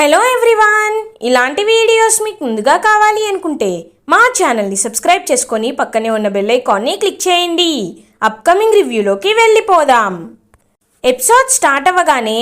Hello everyone! ఇలాంటి videos మీకు ముందుగా కావాలి అనుకుంటే మా ఛానల్ని సబ్స్క్రైబ్ చేసుకొని పక్కనే ఉన్న బెల్ ఐకాన్ని క్లిక్ చేయండి. అప్కమింగ్ రివ్యూలోకి వెళ్ళిపోదాం. ఎపిసోడ్ స్టార్ట్ అవ్వగానే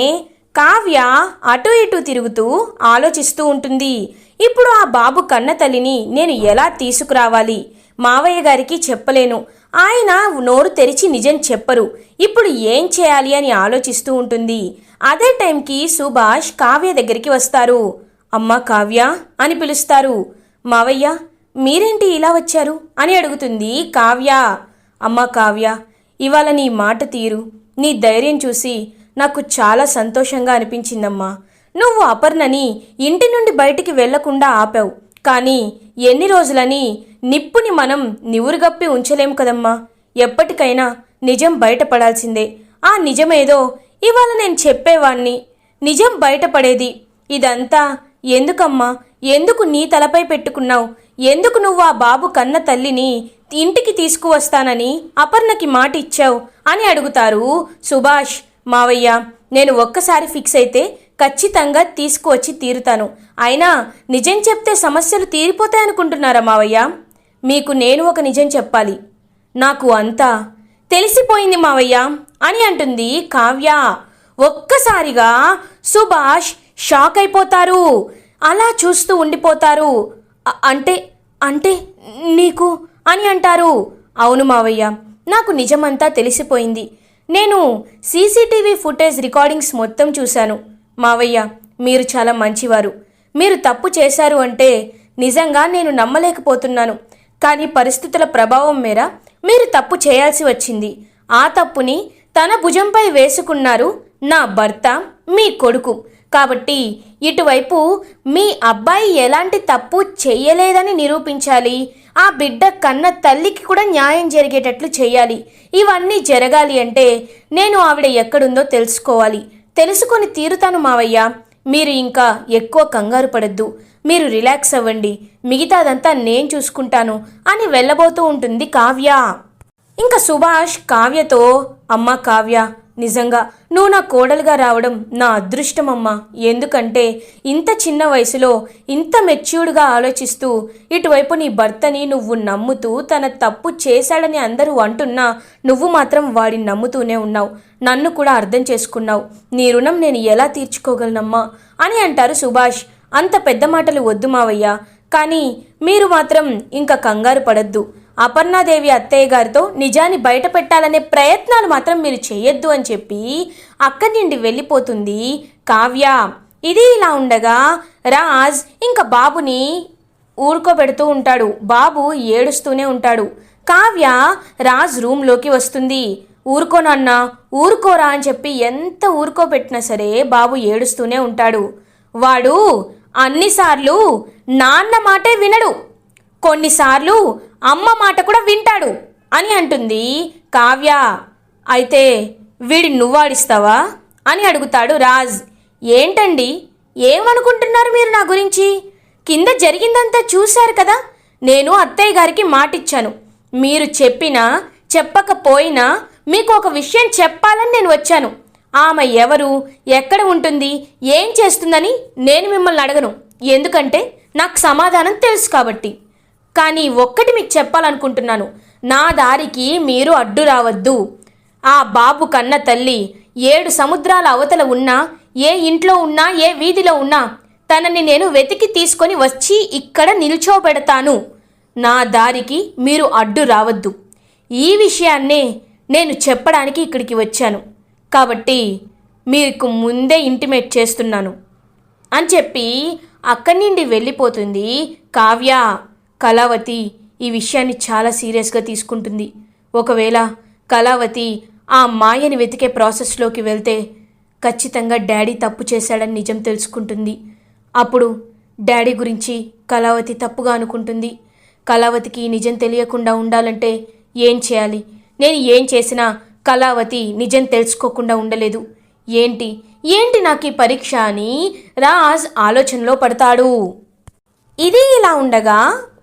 కావ్య అటు ఇటు తిరుగుతూ ఆలోచిస్తూ ఉంటుంది. ఇప్పుడు ఆ బాబు కన్న తల్లిని నేను ఎలా తీసుకురావాలి? మావయ్య గారికి చెప్పలేను. ఆయన నోరు తెరిచి నిజం చెప్పరు. ఇప్పుడు ఏం చేయాలి అని ఆలోచిస్తూ ఉంటుంది. అదే టైంకి సుభాష్ కావ్య దగ్గరికి వస్తారు. అమ్మ కావ్య అని పిలుస్తారు. మావయ్య మీరేంటి ఇలా వచ్చారు? అని అడుగుతుంది కావ్య. అమ్మ కావ్య ఇవాళ నీ మాట తీరు. నీ ధైర్యం చూసి నాకు చాలా సంతోషంగా అనిపించిందమ్మా. నువ్వు అపర్ణని ఇంటి నుండి బయటికి వెళ్ళకుండా ఆపావు. కానీ ఎన్ని రోజులని నిప్పుని మనం నివురుగప్పి ఉంచలేం కదమ్మా. ఎప్పటికైనా నిజం బయటపడాల్సిందే. ఆ నిజమేదో ఇవాళ నేను చెప్పేవాణ్ణి. నిజం బయటపడేది. ఇదంతా ఎందుకమ్మా? ఎందుకు నీ తలపై పెట్టుకున్నావు? ఎందుకు నువ్వు ఆ బాబు కన్న తల్లిని ఇంటికి తీసుకువస్తానని అపర్ణకి మాట ఇచ్చావు అని అడుగుతారు సుభాష్. మావయ్య నేను ఒక్కసారి ఫిక్స్ అయితే ఖచ్చితంగా తీసుకువచ్చి తీరుతాను. అయినా నిజం చెప్తే సమస్యలు తీరిపోతాయనుకుంటున్నారా మావయ్య? మీకు నేను ఒక నిజం చెప్పాలి. నాకు అంతా తెలిసిపోయింది మావయ్య అని అంటుంది కావ్య. ఒక్కసారిగా సుభాష్ షాక్ అయిపోతారు. అలా చూస్తూ ఉండిపోతారు. అంటే అంటే నీకు అని అంటారు. అవును మావయ్య నాకు నిజమంతా తెలిసిపోయింది. నేను సీసీటీవీ ఫుటేజ్ రికార్డింగ్స్ మొత్తం చూశాను. మావయ్య మీరు చాలా మంచివారు. మీరు తప్పు చేశారు అంటే నిజంగా నేను నమ్మలేకపోతున్నాను. కానీ పరిస్థితుల ప్రభావం మేర మీరు తప్పు చేయాల్సి వచ్చింది. ఆ తప్పుని తన భుజంపై వేసుకున్నారు నా భర్త మీ కొడుకు. కాబట్టి ఇటువైపు మీ అబ్బాయి ఎలాంటి తప్పు చెయ్యలేదని నిరూపించాలి. ఆ బిడ్డ కన్న తల్లికి కూడా న్యాయం జరిగేటట్లు చేయాలి ఇవన్నీ జరగాలి అంటే నేను ఆవిడ ఎక్కడుందో తెలుసుకోవాలి. తెలుసుకొని తీరుతాను మావయ్య. మీరు ఇంకా ఎక్కువ కంగారు పడద్దు. మీరు రిలాక్స్ అవ్వండి. మిగతాదంతా నేను చూసుకుంటాను అని వెళ్ళబోతూ ఉంటుంది కావ్య. ఇంకా సుభాష్ కావ్యతో అమ్మ కావ్య నిజంగా నువ్వు నా కోడలుగా రావడం నా అదృష్టం అమ్మా ఎందుకంటే ఇంత చిన్న వయసులో ఇంత మెచ్యూర్డ్గా ఆలోచిస్తూ ఇటువైపు నీ భర్తని నువ్వు నమ్ముతూ తన తప్పు చేశాడని అందరూ అంటున్నా నువ్వు మాత్రం వాడిని నమ్ముతూనే ఉన్నావు. నన్ను కూడా అర్థం చేసుకున్నావు. నీ రుణం నేను ఎలా తీర్చుకోగలనమ్మా? అని అంటారు సుభాష్. అంత పెద్ద మాటలు వద్దు మావయ్య. కానీ మీరు మాత్రం ఇంకా కంగారు పడద్దు. అపర్ణాదేవి అత్తయ్య గారితో నిజాన్ని బయట పెట్టాలనే ప్రయత్నాలు మాత్రం మీరు చేయొద్దు అని చెప్పి అక్కడి నుండి వెళ్ళిపోతుంది కావ్య. ఇది ఇలా ఉండగా రాజ్ ఇంకా బాబుని ఊరుకోబెడుతూ ఉంటాడు. బాబు ఏడుస్తూనే ఉంటాడు. కావ్య రాజ్ రూమ్లోకి వస్తుంది. ఊరుకోనన్నా ఊరుకోరా అని చెప్పి ఎంత ఊరుకోబెట్టినా సరే బాబు ఏడుస్తూనే ఉంటాడు. వాడు అన్నిసార్లు నాన్న మాటే వినడు. కొన్నిసార్లు అమ్మ మాట కూడా వింటాడు అని అంటుంది. కావ్య అయితే వీడి నువ్వాడిస్తావా? అని అడుగుతాడు రాజ్. ఏంటండి? ఏమనుకుంటున్నారు మీరు నా గురించి? కింద జరిగిందంతా చూశారు కదా? నేను అత్తయ్య గారికి మాటిచ్చాను. మీరు చెప్పినా చెప్పకపోయినా మీకు ఒక విషయం చెప్పాలని నేను వచ్చాను. ఆమె ఎవరు? ఎక్కడ ఉంటుంది? ఏం చేస్తుందని నేను మిమ్మల్ని అడగను. ఎందుకంటే నాకు సమాధానం తెలుసు కాబట్టి. కానీ ఒక్కటి మీకు చెప్పాలనుకుంటున్నాను. నా దారికి మీరు అడ్డు రావద్దు. ఆ బాబు కన్న తల్లి ఏడు సముద్రాల అవతల ఉన్నా ఏ ఇంట్లో ఉన్నా ఏ వీధిలో ఉన్నా తనని నేను వెతికి తీసుకొని వచ్చి ఇక్కడ నిల్చోబెడతాను. నా దారికి మీరు అడ్డు రావద్దు. ఈ విషయాన్నే నేను చెప్పడానికి ఇక్కడికి వచ్చాను. కాబట్టి మీకు ముందే ఇంటిమేట్ చేస్తున్నాను. అని చెప్పి అక్కడి నుండి వెళ్ళిపోతుంది కావ్య. కళావతి ఈ విషయాన్ని చాలా సీరియస్గా తీసుకుంటుంది. ఒకవేళ కళావతి ఆ మాయని వెతికే ప్రాసెస్లోకి వెళ్తే ఖచ్చితంగా డాడీ తప్పు చేశాడని నిజం తెలుసుకుంటుంది. అప్పుడు డాడీ గురించి కళావతి తప్పుగా అనుకుంటుంది. కళావతికి నిజం తెలియకుండా ఉండాలంటే ఏం చేయాలి? నేను ఏం చేసినా కళావతి నిజం తెలుసుకోకుండా ఉండలేదు. ఏంటి? ఏంటి నాకు ఈ పరీక్ష అని రాజ్ ఆలోచనలో పడతాడు. ఇది ఇలా ఉండగా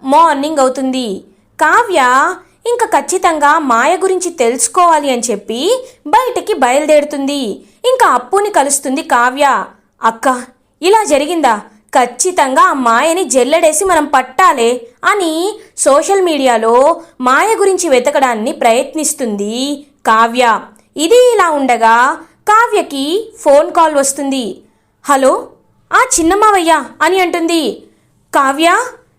మార్నింగ్ అవుతుంది. కావ్య ఇంకా ఖచ్చితంగా మాయ గురించి తెలుసుకోవాలి అని చెప్పి బయటికి బయలుదేరుతుంది. ఇంకా అప్పుని కలుస్తుంది కావ్య. అక్క ఇలా జరిగిందా? ఖచ్చితంగా ఆ మాయని జల్లెడేసి మనం పట్టాలే అని సోషల్ మీడియాలో మాయ గురించి వెతకడాన్ని ప్రయత్నిస్తుంది కావ్య. ఇది ఇలా ఉండగా కావ్యకి ఫోన్ కాల్ వస్తుంది. హలో ఆ చిన్నమావయ్య అని అంటుంది. కావ్య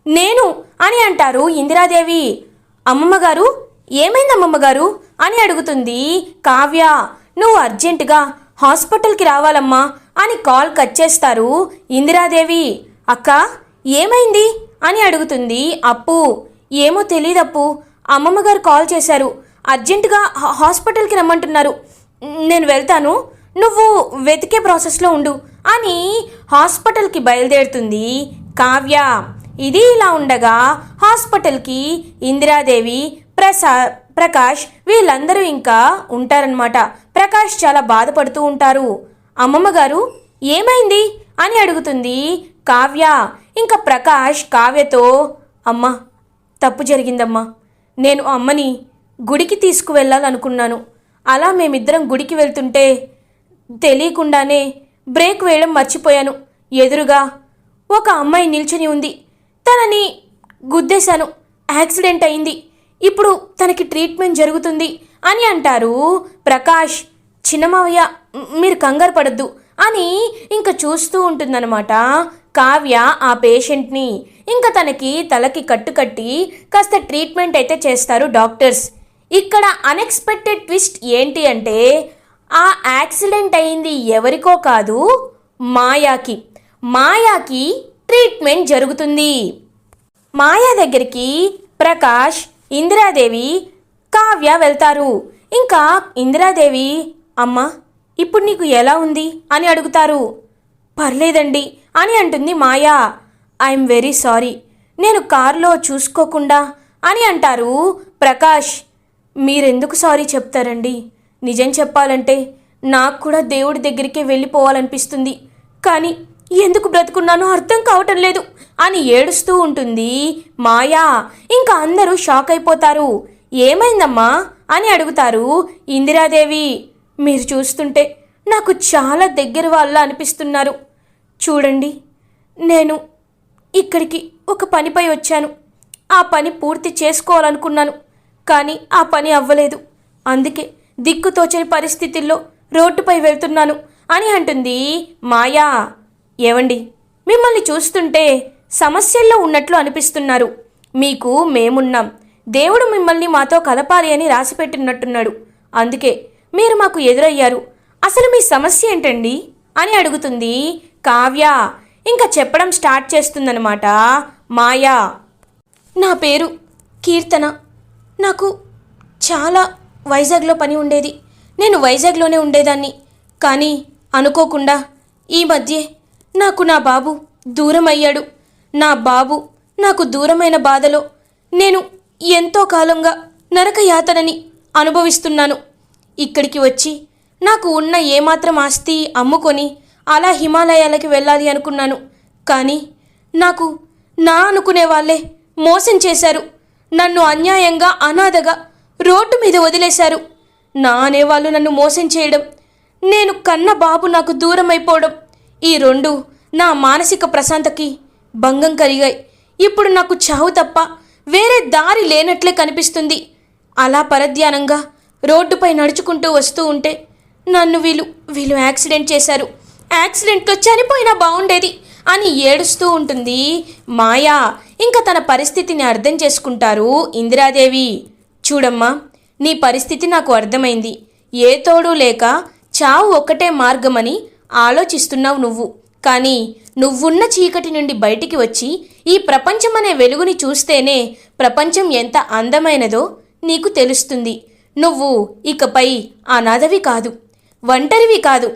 నేను అని అంటారు ఇందిరాదేవి. అమ్మమ్మ గారు ఏమైంది అమ్మమ్మ గారు అని అడుగుతుంది కావ్య. నువ్వు అర్జెంటుగా హాస్పిటల్కి రావాలమ్మా అని కాల్ కట్ చేస్తారు ఇందిరాదేవి. అక్క ఏమైంది అని అడుగుతుంది అప్పు. ఏమో తెలియదు అప్పు. అమ్మమ్మ గారు కాల్ చేశారు. అర్జెంటుగా హాస్పిటల్కి రమ్మంటున్నారు. నేను వెళ్తాను. నువ్వు వెతికే ప్రాసెస్లో ఉండు అని హాస్పిటల్కి బయలుదేరుతుంది కావ్య. ఇది ఇలా ఉండగా హాస్పిటల్కి ఇందిరాదేవి ప్రసా ప్రకాష్ వీళ్ళందరూ ఇంకా ఉంటారనమాట ప్రకాష్ చాలా బాధపడుతూ ఉంటారు. అమ్మమ్మ గారు ఏమైంది? అని అడుగుతుంది కావ్య. ఇంకా ప్రకాష్ కావ్యతో అమ్మ తప్పు జరిగిందమ్మా. నేను అమ్మని గుడికి తీసుకువెళ్ళాలనుకున్నాను. అలా మేమిద్దరం గుడికి వెళ్తుంటే తెలియకుండానే బ్రేక్ వేయడం మర్చిపోయాను. ఎదురుగా ఒక అమ్మాయి నిల్చుని ఉంది. తనని గుద్దేశాను. యాక్సిడెంట్ అయింది. ఇప్పుడు తనకి ట్రీట్మెంట్ జరుగుతుంది అని అంటారు ప్రకాష్. చిన్నమావయ్య మీరు కంగారు పడద్దు అని ఇంకా చూస్తూ ఉంటుందన్నమాట. కావ్య ఆ పేషెంట్ని. ఇంకా తనకి తలకి కట్టు కట్టి కాస్త ట్రీట్మెంట్ అయితే చేస్తారు డాక్టర్స్. ఇక్కడ అన్ఎక్స్పెక్టెడ్ ట్విస్ట్ ఏంటి అంటే ఆ యాక్సిడెంట్ అయింది ఎవరికో కాదు మాయాకి. మాయాకి ట్రీట్మెంట్ జరుగుతుంది. మాయా దగ్గరికి ప్రకాష్ ఇందిరాదేవి కావ్య వెళ్తారు. ఇంకా ఇందిరాదేవి అమ్మా ఇప్పుడు నీకు ఎలా ఉంది? అని అడుగుతారు. పర్లేదండి అని అంటుంది మాయా. ఐఎమ్ వెరీ సారీ నేను కారులో చూసుకోకుండా అని అంటారు ప్రకాష్. మీరెందుకు సారీ చెప్తారండి? నిజం చెప్పాలంటే నాకు కూడా దేవుడి దగ్గరికే వెళ్ళిపోవాలనిపిస్తుంది. కానీ ఎందుకు బ్రతుకున్నానో అర్థం కావటం లేదు అని ఏడుస్తూ ఉంటుంది మాయా. ఇంకా అందరూ షాక్ అయిపోతారు. ఏమైందమ్మా అని అడుగుతారు ఇందిరాదేవి. మీరు చూస్తుంటే నాకు చాలా దగ్గర వాళ్ళ అనిపిస్తున్నారు. చూడండి నేను ఇక్కడికి ఒక పనిపై వచ్చాను. ఆ పని పూర్తి చేసుకోవాలనుకున్నాను కానీ ఆ పని అవ్వలేదు. అందుకే దిక్కుతోచని పరిస్థితుల్లో రోడ్డుపై వెళ్తున్నాను అని అంటుంది మాయా. ఏవండి? మిమ్మల్ని చూస్తుంటే సమస్యల్లో ఉన్నట్లు అనిపిస్తున్నారు. మీకు మేమున్నాం. దేవుడు మిమ్మల్ని మాతో కలపాలి అని రాసిపెట్టినట్టున్నాడు. అందుకే మీరు మాకు ఎదురయ్యారు. అసలు మీ సమస్య ఏంటండి? అని అడుగుతుంది కావ్య. ఇంకా చెప్పడం స్టార్ట్ చేస్తుందనమాట మాయా. నా పేరు కీర్తన. నాకు చాలా వైజాగ్లో పని ఉండేది. నేను వైజాగ్లోనే ఉండేదాన్ని. కానీ అనుకోకుండా ఈ మధ్య నాకు నా బాబు దూరం అయ్యాడు నా బాబు నాకు దూరమైన బాధలో నేను ఎంతో కాలంగా నరక యాతనని అనుభవిస్తున్నాను. ఇక్కడికి వచ్చి నాకు ఉన్న ఏమాత్రం ఆస్తి అమ్ముకొని అలా హిమాలయాలకి వెళ్ళాలి అనుకున్నాను. కానీ నాకు నా అనుకునే వాళ్ళే మోసం చేశారు. నన్ను అన్యాయంగా అనాథగా రోడ్డు మీద వదిలేశారు. నా అనేవాళ్ళు నన్ను మోసం చేయడం నేను కన్న బాబు నాకు దూరం అయిపోవడం ఈ రెండు నా మానసిక ప్రశాంతకి భంగం కలిగాయి. ఇప్పుడు నాకు చావు తప్ప వేరే దారి లేనట్లే కనిపిస్తుంది. అలా పరధ్యానంగా రోడ్డుపై నడుచుకుంటూ వస్తూ ఉంటే నన్ను వీళ్ళు వీళ్ళు యాక్సిడెంట్ చేశారు. యాక్సిడెంట్లో చనిపోయినా బాగుండేది అని ఏడుస్తూ ఉంటుంది మాయా. ఇంకా తన పరిస్థితిని అర్థం చేసుకుంటారు ఇందిరాదేవి. చూడమ్మా నీ పరిస్థితి నాకు అర్థమైంది. ఏ తోడు లేక చావు ఒక్కటే మార్గమని ఆలోచిస్తున్నావు నువ్వు. కానీ నువ్వున్న చీకటి నుండి బయటికి వచ్చి ఈ ప్రపంచం అనే వెలుగుని చూస్తేనే ప్రపంచం ఎంత అందమైనదో నీకు తెలుస్తుంది. నువ్వు ఇకపై అనాథవి కాదు ఒంటరివి కాదు.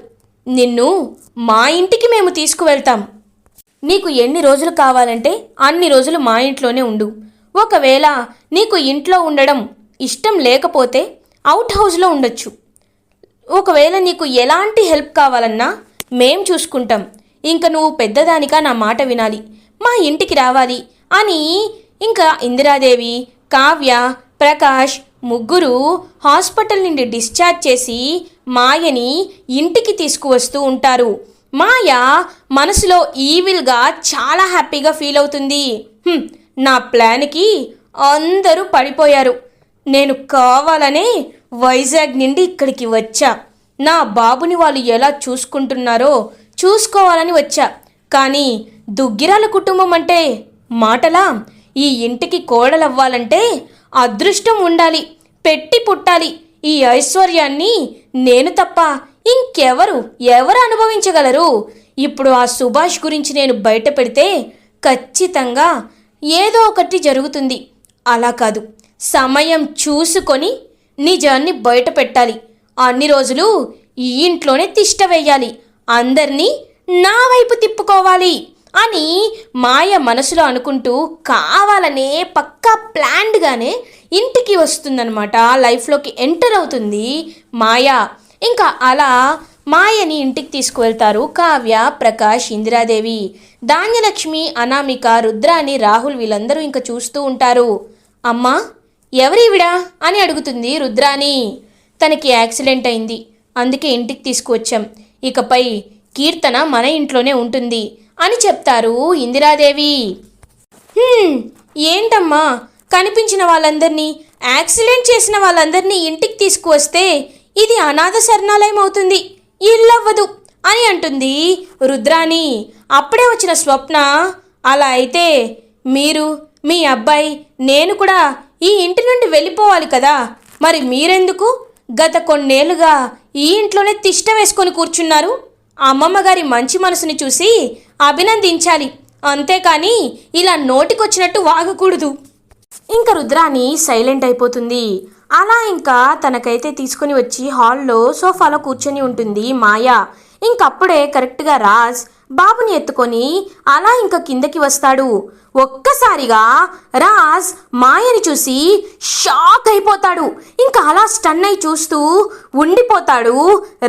నిన్ను మా ఇంటికి మేము తీసుకువెళ్తాం. నీకు ఎన్ని రోజులు కావాలంటే అన్ని రోజులు మా ఇంట్లోనే ఉండు. ఒకవేళ నీకు ఇంట్లో ఉండడం ఇష్టం లేకపోతే అవుట్ హౌస్లో ఉండొచ్చు. ఒకవేళ నీకు ఎలాంటి హెల్ప్ కావాలన్నా మేం చూసుకుంటాం. ఇంక నువ్వు పెద్దదానిగా నా మాట వినాలి. మా ఇంటికి రావాలి అని ఇంకా ఇందిరాదేవి కావ్య ప్రకాష్ ముగ్గురు హాస్పిటల్ నుండి డిశ్చార్జ్ చేసి మాయని ఇంటికి తీసుకువస్తూ ఉంటారు. మాయ మనసులో ఈవిల్గా చాలా హ్యాపీగా ఫీల్ అవుతుంది. నా ప్లాన్కి అందరూ పడిపోయారు. నేను కావాలనే వైజాగ్ నుండి ఇక్కడికి వచ్చా. నా బాబుని వాళ్ళు ఎలా చూసుకుంటున్నారో చూసుకోవాలని వచ్చా. కానీ దుగ్గిరాల కుటుంబం అంటే మాటలా? ఈ ఇంటికి కోడలవ్వాలంటే అదృష్టం ఉండాలి పెట్టి పుట్టాలి. ఈ ఐశ్వర్యాన్ని నేను తప్ప ఇంకెవరు ఎవరు అనుభవించగలరు? ఇప్పుడు ఆ సుభాష్ గురించి నేను బయట పెడితే ఖచ్చితంగా ఏదో ఒకటి జరుగుతుంది. అలా కాదు. సమయం చూసుకొని నిజాన్ని బయట పెట్టాలి. అన్ని రోజులు ఈ ఇంట్లోనే తిష్ట వేయాలి. అందరినీ నా వైపు తిప్పుకోవాలి అని మాయ మనసులో అనుకుంటూ కావాలనే పక్కా ప్లాన్డ్గానే ఇంటికి వస్తుందన్నమాట. లైఫ్లోకి ఎంటర్ అవుతుంది మాయ. ఇంకా అలా మాయని ఇంటికి తీసుకువెళ్తారు కావ్య ప్రకాష్ ఇందిరాదేవి. ధాన్యలక్ష్మి అనామిక రుద్రాని రాహుల్ వీళ్ళందరూ ఇంకా చూస్తూ ఉంటారు. అమ్మా ఎవరివిడా? అని అడుగుతుంది రుద్రాని తనకి యాక్సిడెంట్ అయింది. అందుకే ఇంటికి తీసుకువచ్చాం. ఇకపై కీర్తన మన ఇంట్లోనే ఉంటుంది అని చెప్తారు ఇందిరాదేవి. ఏంటమ్మా? కనిపించిన వాళ్ళందరినీ యాక్సిడెంట్ చేసిన వాళ్ళందరినీ ఇంటికి తీసుకువస్తే ఇది అనాథ శరణాలయం అవుతుంది ఇల్లవ్వదు అని అంటుంది రుద్రాని అప్పుడే వచ్చిన స్వప్న అలా అయితే మీరు మీ అబ్బాయి నేను కూడా ఈ ఇంటి నుండి వెళ్ళిపోవాలి కదా. మరి మీరెందుకు? గత కొన్నేళ్ళుగా ఈ ఇంట్లోనే తిష్ట వేసుకొని కూర్చున్నారు. అమ్మమ్మ గారి మంచి మనసుని చూసి అభినందించాలి. అంతేకాని ఇలా నోటికొచ్చినట్టు వాగకూడదు. ఇంకా రుద్రాని సైలెంట్ అయిపోతుంది. అలా ఇంకా తనకైతే తీసుకుని వచ్చి హాల్లో సోఫాలో కూర్చొని ఉంటుంది మాయ. ఇంకప్పుడే కరెక్ట్గా రాజ్ బాబుని ఎత్తుకొని అలా ఇంకా కిందకి వస్తాడు. ఒక్కసారిగా రాజ్ మాయని చూసి షాక్ అయిపోతాడు. ఇంకా అలా స్టన్ అయి చూస్తూ ఉండిపోతాడు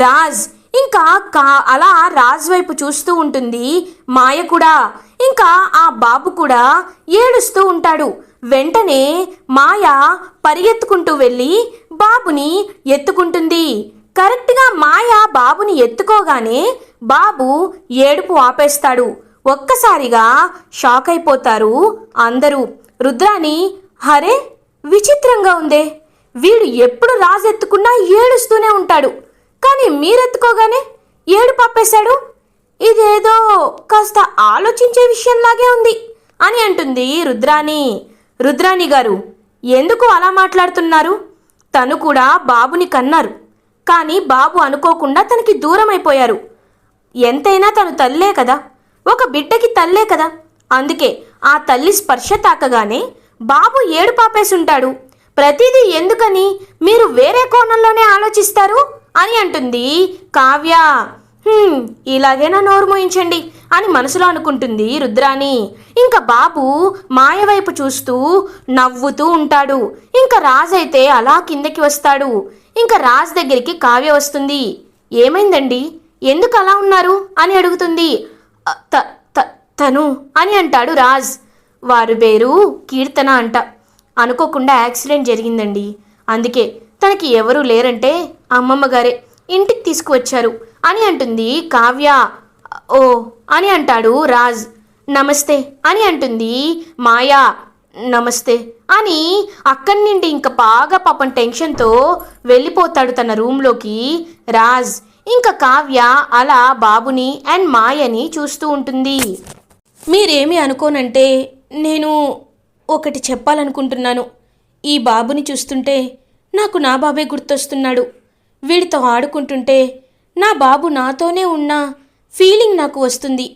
రాజ్. ఇంకా కా అలా రాజ్ వైపు చూస్తూ ఉంటుంది మాయ కూడా. ఇంకా ఆ బాబు కూడా ఏడుస్తూ ఉంటాడు. వెంటనే మాయ పరిగెత్తుకుంటూ వెళ్ళి బాబుని ఎత్తుకుంటుంది. కరెక్ట్గా మాయ బాబుని ఎత్తుకోగానే బాబు ఏడుపు ఆపేస్తాడు. ఒక్కసారిగా షాక్ అయిపోతారు అందరూ. రుద్రాని హరే విచిత్రంగా ఉందే. వీడు ఎప్పుడు రాజెత్తుకున్నా ఏడుస్తూనే ఉంటాడు. కానీ మీరెత్తుకోగానే ఏడు పాపేశాడు ఇదేదో కాస్త ఆలోచించే విషయంలాగే ఉంది అని అంటుంది రుద్రాణి. రుద్రాణి గారు ఎందుకు అలా మాట్లాడుతున్నారు? తను కూడా బాబుని కన్నారు. కానీ బాబు అనుకోకుండా తనకి దూరం అయిపోయారు ఎంతైనా తను తల్లే కదా. ఒక బిడ్డకి తల్లే కదా. అందుకే ఆ తల్లి స్పర్శ తాకగానే బాబు ఏడు పాపేసుంటాడు. ప్రతిదీ ఎందుకని మీరు వేరే కోణంలోనే ఆలోచిస్తారు? అని అంటుంది కావ్య. ఇలాగైనా నోరు మోయించండి అని మనసులో అనుకుంటుంది రుద్రాణి. ఇంకా బాబు మాయ వైపు చూస్తూ నవ్వుతూ ఉంటాడు. ఇంకా రాజ్ అయితే అలా కిందకి వస్తాడు. ఇంకా రాజ్ దగ్గరికి కావ్య వస్తుంది. ఏమైందండి? ఎందుకు అలా ఉన్నారు? అని అడుగుతుంది. తను అని అంటాడు రాజ్. వారి పేరు కీర్తన అంట. అనుకోకుండా యాక్సిడెంట్ జరిగిందండి. అందుకే తనకి ఎవరూ లేరంటే అమ్మమ్మ గారే ఇంటికి తీసుకువచ్చారు అని అంటుంది కావ్య. ఓ అని అంటాడు రాజ్. నమస్తే అని అంటుంది మాయా. నమస్తే అని అక్కడి నుండి ఇంకా బాగా పాపం టెన్షన్తో వెళ్ళిపోతాడు తన రూమ్లోకి రాజ్. ఇంకా కావ్య అలా బాబుని అండ్ మాయని చూస్తూ ఉంటుంది. మీరేమి అనుకోనంటే నేను ఒకటి చెప్పాలనుకుంటున్నాను. ఈ బాబుని చూస్తుంటే నాకు నా బాబే గుర్తొస్తున్నాడు. వీడితో ఆడుకుంటుంటే నా బాబు నాతోనే ఉన్న ఫీలింగ్ నాకు వస్తుంది.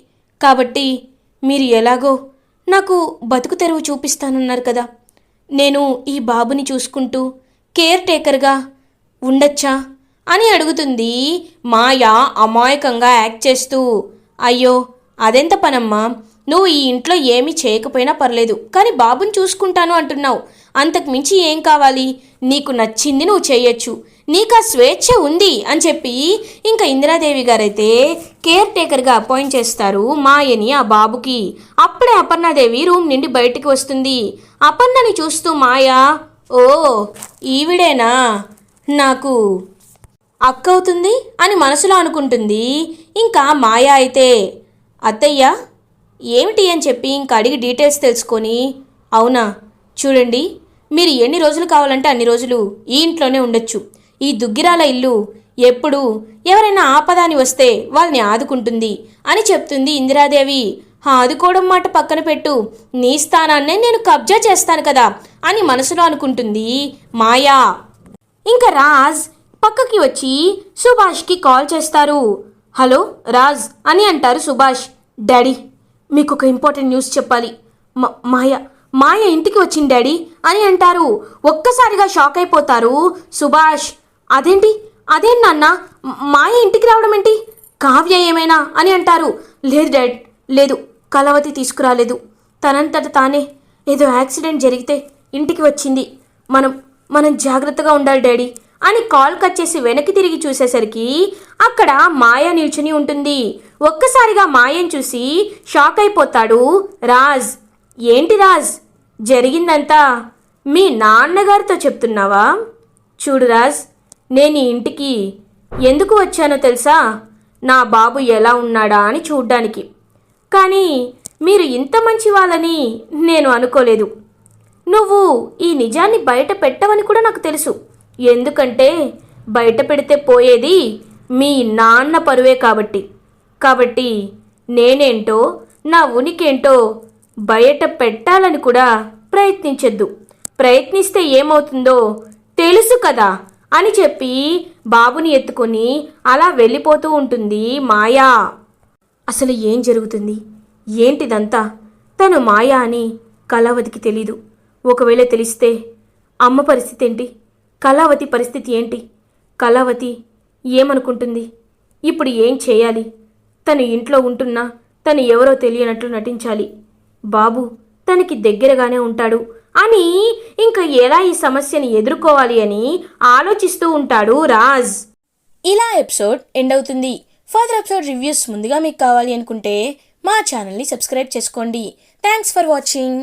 కాబట్టి మీరు ఎలాగో నాకు బతుకు తెరువు చూపిస్తానన్నారు కదా. నేను ఈ బాబుని చూసుకుంటూ కేర్ టేకర్గా ఉండొచ్చా? అని అడుగుతుంది మాయా అమాయకంగా యాక్ట్ చేస్తూ. అయ్యో అదెంత పనమ్మా? నువ్వు ఈ ఇంట్లో ఏమీ చేయకపోయినా పర్లేదు కానీ బాబుని చూసుకుంటాను అంటున్నావు. అంతకు మించి ఏం కావాలి? నీకు నచ్చింది నువ్వు చేయొచ్చు. నీకు ఆ స్వేచ్ఛ ఉంది అని చెప్పి ఇంకా ఇందిరాదేవి గారైతే కేర్ టేకర్గా అపాయింట్ చేస్తారు మాయని ఆ బాబుకి. అప్పుడే అపర్ణాదేవి రూమ్ నుండి బయటికి వస్తుంది. అపర్ణని చూస్తూ మాయా ఓ ఈవిడేనా? నాకు అక్కవుతుంది అని మనసులో అనుకుంటుంది. ఇంకా మాయా అయితే అత్తయ్య ఏమిటి అని చెప్పి ఇంకా అడిగి డీటెయిల్స్ తెలుసుకొని అవునా చూడండి మీరు ఎన్ని రోజులు కావాలంటే అన్ని రోజులు ఈ ఇంట్లోనే ఉండొచ్చు. ఈ దుగ్గిరాల ఇల్లు ఎప్పుడు ఎవరైనా ఆపదాని వస్తే వాళ్ళని ఆదుకుంటుంది అని చెప్తుంది ఇందిరాదేవి. ఆదుకోవడం మాట పక్కన పెట్టు నీ స్థానాన్నే నేను కబ్జా చేస్తాను కదా అని మనసులో అనుకుంటుంది మాయా. ఇంకా రాజ్ పక్కకి వచ్చి సుభాష్కి కాల్ చేస్తారు. హలో రాజ్ అని అంటారు సుభాష్. డాడీ మీకు ఒక ఇంపార్టెంట్ న్యూస్ చెప్పాలి. మాయ మాయ ఇంటికి వచ్చింది డాడీ అని అంటారు. ఒక్కసారిగా షాక్ అయిపోతారు సుభాష్. అదేంటి? అదేం నాన్న? మాయ ఇంటికి రావడం ఏంటి? కావ్య ఏమైనా? అని అంటారు. లేదు డాడ్ లేదు కలవతి తీసుకురాలేదు. తనంతట తానే ఏదో యాక్సిడెంట్ జరిగితే ఇంటికి వచ్చింది. మనం మనం జాగ్రత్తగా ఉండాలి డాడీ అని కాల్ కట్ చేసి వెనక్కి తిరిగి చూసేసరికి అక్కడ మాయ నిల్చుని ఉంటుంది. ఒక్కసారిగా మాయను చూసి షాక్ అయిపోతాడు రాజ్. ఏంటి రాజ్? జరిగిందంతా మీ నాన్నగారితో చెప్తున్నావా? చూడు రాజ్ నేను ఇంటికి ఎందుకు వచ్చానో తెలుసా? నా బాబు ఎలా ఉన్నాడా అని చూడ్డానికి. కానీ మీరు ఇంత మంచి వాళ్ళని నేను అనుకోలేదు. నువ్వు ఈ నిజాన్ని బయట పెట్టవని కూడా నాకు తెలుసు. ఎందుకంటే బయట పెడితే పోయేది మీ నాన్న పరువే కాబట్టి. కాబట్టి నేనేంటో నా ఉనికేంటో బయట పెట్టాలని కూడా ప్రయత్నించొద్దు. ప్రయత్నిస్తే ఏమవుతుందో తెలుసు కదా అని చెప్పి బాబుని ఎత్తుకొని అలా వెళ్ళిపోతూ ఉంటుంది మాయా. అసలు ఏం జరుగుతుంది? ఏంటిదంతా? తను మాయా అని కళావతికి తెలీదు. ఒకవేళ తెలిస్తే అమ్మ పరిస్థితి ఏంటి? కళావతి పరిస్థితి ఏంటి? కళావతి ఏమనుకుంటుంది? ఇప్పుడు ఏం చేయాలి? తను ఇంట్లో ఉంటున్నా తను ఎవరో తెలియనట్లు నటించాలి. బాబు తనకి దగ్గరగానే ఉంటాడు అని ఇంకా ఎలా ఈ సమస్యని ఎదుర్కోవాలి అని ఆలోచిస్తూ ఉంటాడు రాజ్. ఇలా ఎపిసోడ్ ఎండ్ అవుతుంది. ఫర్దర్ ఎపిసోడ్ రివ్యూస్ ముందుగా మీకు కావాలి అనుకుంటే మా ఛానల్ని సబ్స్క్రైబ్ చేసుకోండి. Thanks for watching.